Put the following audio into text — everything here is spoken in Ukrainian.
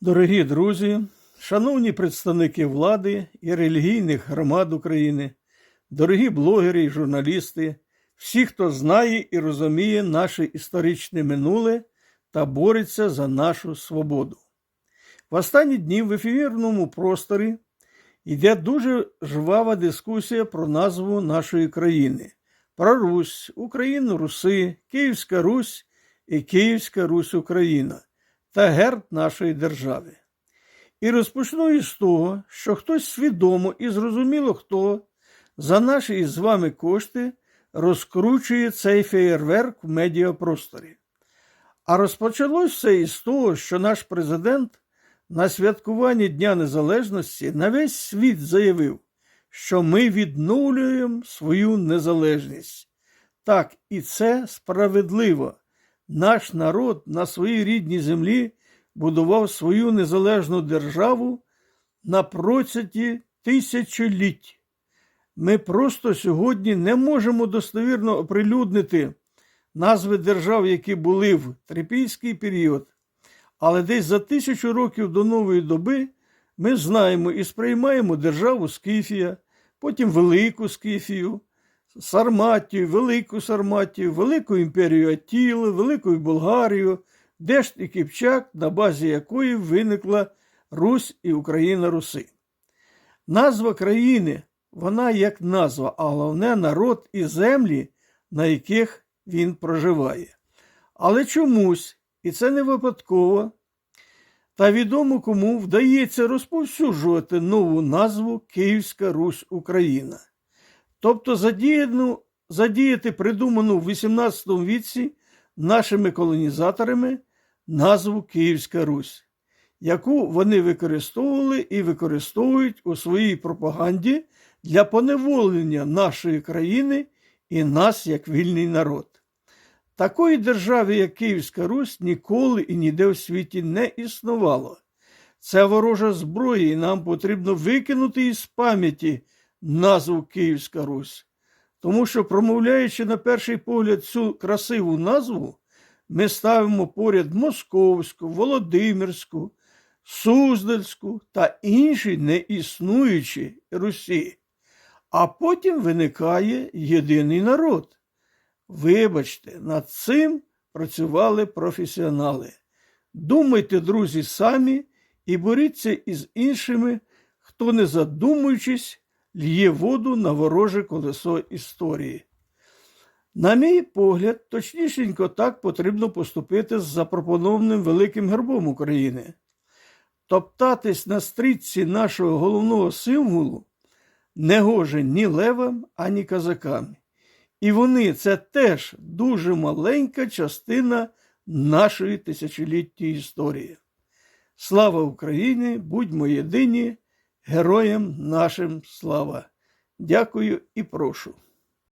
Дорогі друзі, шановні представники влади і релігійних громад України, дорогі блогери і журналісти, всі, хто знає і розуміє наше історичне минуле та бореться за нашу свободу. В останні дні в ефірному просторі йде дуже жвава дискусія про назву нашої країни: про Русь, Україну Руси, Київська Русь і Київська Русь Україна та герб нашої держави. І розпочну із того, що хтось свідомо і зрозуміло хто за наші із вами кошти розкручує цей феєрверк в медіапросторі. А розпочалось все із того, що наш президент на святкуванні Дня Незалежності на весь світ заявив, що ми відновлюємо свою незалежність. Так, і це справедливо. Наш народ на своїй рідній землі будував свою незалежну державу на процяті тисячоліть. Ми просто сьогодні не можемо достовірно оприлюднити назви держав, які були в трипільський період, але десь за тисячу років до нової доби ми знаємо і сприймаємо державу Скіфія, потім Велику Скіфію, Сарматію, Велику Сарматію, Велику імперію Атіли, Велику Болгарію, Дешт і Кипчак, на базі якої виникла Русь і Україна Руси. Назва країни, вона як назва, а головне народ і землі, на яких він проживає. Але чомусь, і це не випадково, та відомо кому вдається розповсюджувати нову назву Київська Русь Україна. Тобто задіяну, задіяти придуману в 18 віці нашими колонізаторами назву Київська Русь, яку вони використовували і використовують у своїй пропаганді для поневолення нашої країни і нас як вільний народ. Такої держави, як Київська Русь, ніколи і ніде в світі не існувало. Це ворожа зброя, і нам потрібно викинути із пам'яті назву Київська Русь. Тому що, промовляючи на перший погляд цю красиву назву, ми ставимо поряд Московську, Володимирську, Суздальську та інші неіснуючі Русі. А потім виникає єдиний народ. Вибачте, над цим працювали професіонали. Думайте, друзі, самі і боріться із іншими, хто, не задумуючись, л'є воду на вороже колесо історії. На мій погляд, точнішенько так потрібно поступити з запропонованим великим гербом України. Топтатись на стрічці нашого головного символу не гоже ні левам, ані казакам. І вони це теж дуже маленька частина нашої тисячоліттєї історії. Слава Україні! Будьмо єдині! Героям нашим слава! Дякую і прошу.